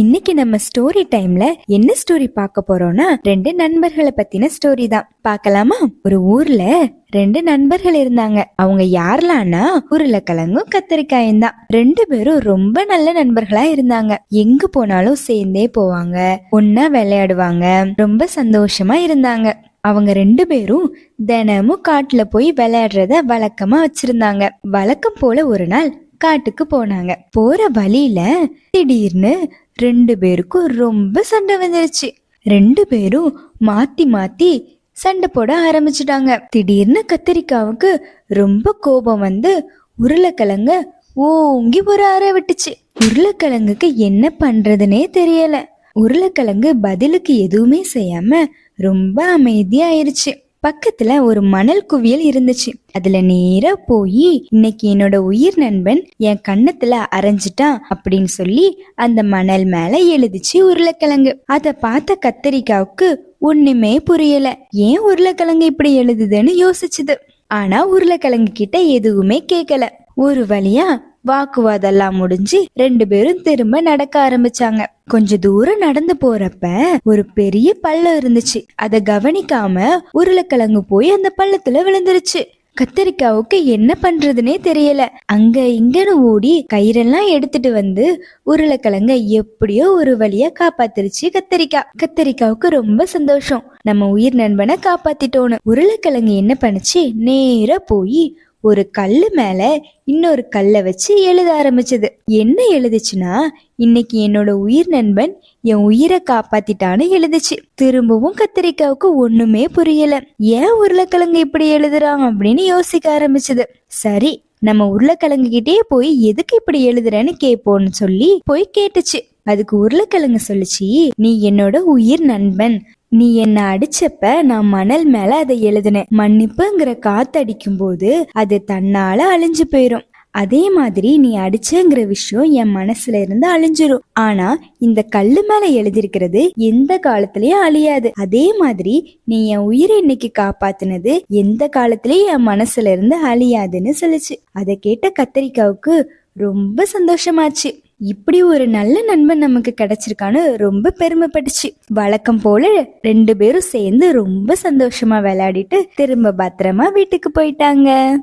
இன்னைக்கு நம்ம ஸ்டோரி டைம்ல என்ன ஸ்டோரி பார்க்க போறோம்னா ரெண்டு நண்பர்களை பத்தின ஸ்டோரி தான். பார்க்கலாமா? ஒரு ஊர்ல ரெண்டு நண்பர்கள் இருந்தாங்க. அவங்க யாரெல்லாம்னா உருளைக்கிழங்கும் கத்திரிக்காயும் தான். ரெண்டு பேரும் ரொம்ப நல்ல நண்பர்களா இருந்தாங்க. எங்க போனாலும் சேர்ந்தே போவாங்க. ஒன்னா விளையாடுவாங்க. ரொம்ப சந்தோஷமா இருந்தாங்க. அவங்க ரெண்டு பேரும் தினமும் காட்டுல போய் விளையாடுறத வழக்கமா வச்சிருந்தாங்க. வழக்கம் போல ஒரு நாள் காட்டுக்கு போனாங்க. போற வழியில திடீர்னு ரெண்டு பேருக்கும் ரொம்ப சண்டை வந்துருச்சு. ரெண்டு பேரும் மாத்தி மாத்தி சண்டை போட ஆரம்பிச்சிட்டாங்க. திடீர்னு கத்திரிக்காவுக்கு ரொம்ப கோபம் வந்து உருளைக்கிழங்க ஓங்கி ஒரு அற விட்டுச்சு. உருளைக்கிழங்குக்கு என்ன பண்றதுனே தெரியல. உருளைக்கிழங்கு பதிலுக்கு எதுவுமே செய்யாம ரொம்ப அமைதியாயிருச்சு. பக்கத்துல ஒரு மணல் குவியல் இருந்துச்சு. அதுல நேரா போய் இன்னைக்கு என்னோட உயிர் நண்பன் என் கண்ணத்துல அரைஞ்சிட்டான் அப்படின்னு சொல்லி அந்த மணல் மேல எழுதிச்சு உருளைக்கிழங்கு. அத பார்த்த கத்தரிக்காவுக்கு ஒண்ணுமே புரியல. ஏன் உருளைக்கிழங்கு இப்படி எழுதுதுன்னு யோசிச்சுது? ஆனா உருளைக்கிழங்கு கிட்ட எதுவுமே கேட்கல ஒரு வழியா வாக்குவாதெல்லாம் முடிஞ்சு ரெண்டு பேரும் திரும்ப நடக்க ஆரம்பிச்சாங்க. கொஞ்ச தூரம் நடந்து போறப்ப ஒரு பெரிய பள்ளம் இருந்துச்சு. அத கவனிக்காம உருளைக்கிழங்கு போய் அந்த பள்ளத்துல விழுந்துருச்சு. கத்தரிக்காவுக்கு என்ன பண்றதுனே தெரியல. அங்க இங்கன்னு ஓடி கயிறெல்லாம் எடுத்துட்டு வந்து உருளைக்கிழங்க எப்படியோ ஒரு வழியா காப்பாத்திருச்சு கத்தரிக்காய் கத்தரிக்காவுக்கு ரொம்ப சந்தோஷம். நம்ம உயிர் நண்பனை காப்பாத்திட்டோன்னு. உருளைக்கிழங்கு என்ன பண்ணுச்சு? நேரா போய் ஒரு கல்லு மேல இன்னொரு கல்லை வச்சு எழுத ஆரம்பிச்சது. என்ன எழுதுச்சுன்னா இன்னைக்கு என்னோட உயிர் நண்பன் என் உயிரை காப்பாத்திட்டான்னு எழுதுச்சு. திரும்பவும் கத்திரிக்காவுக்கு ஒண்ணுமே புரியல. ஏன் உருளைக்கிழங்கு இப்படி எழுதுறான் அப்படின்னு யோசிக்க ஆரம்பிச்சது. சரி நம்ம உருளைக்கிழங்கு கிட்டே போய் எதுக்கு இப்படி எழுதுறேன்னு கேட்போம்னு சொல்லி போய் கேட்டுச்சு. அதுக்கு உருளைக்கிழங்கு சொல்லுச்சு நீ என்னோட உயிர் நண்பன் நீ என்ன அடிச்சப்ப நான் மணல் மேல அதை எழுதினேன். மன்னிப்புங்கிற காத்தடிக்கும் போது அது தன்னால அழிஞ்சு போயிரும். அதே மாதிரி நீ அடிச்சங்கிற விஷயம் என் மனசுல இருந்து அழிஞ்சிரும். ஆனா இந்த கல்லு மேல எழுதியிருக்கிறது எந்த காலத்திலயும் அழியாது. அதே மாதிரி நீ என் உயிரை இன்னைக்கு காப்பாத்தினது எந்த காலத்திலயும் என் மனசுல இருந்து அழியாதுன்னு சொல்லுச்சு. அதை கேட்ட கத்தரிக்காவுக்கு ரொம்ப சந்தோஷமாச்சு. இப்படி ஒரு நல்ல நண்பன் நமக்கு கிடைச்சிருக்கான்னு ரொம்ப பெருமைப்பட்டுச்சு. வழக்கம் போல ரெண்டு பேரும் சேர்ந்து ரொம்ப சந்தோஷமா விளையாடிட்டு திரும்ப பத்திரமா வீட்டுக்கு போயிட்டாங்க.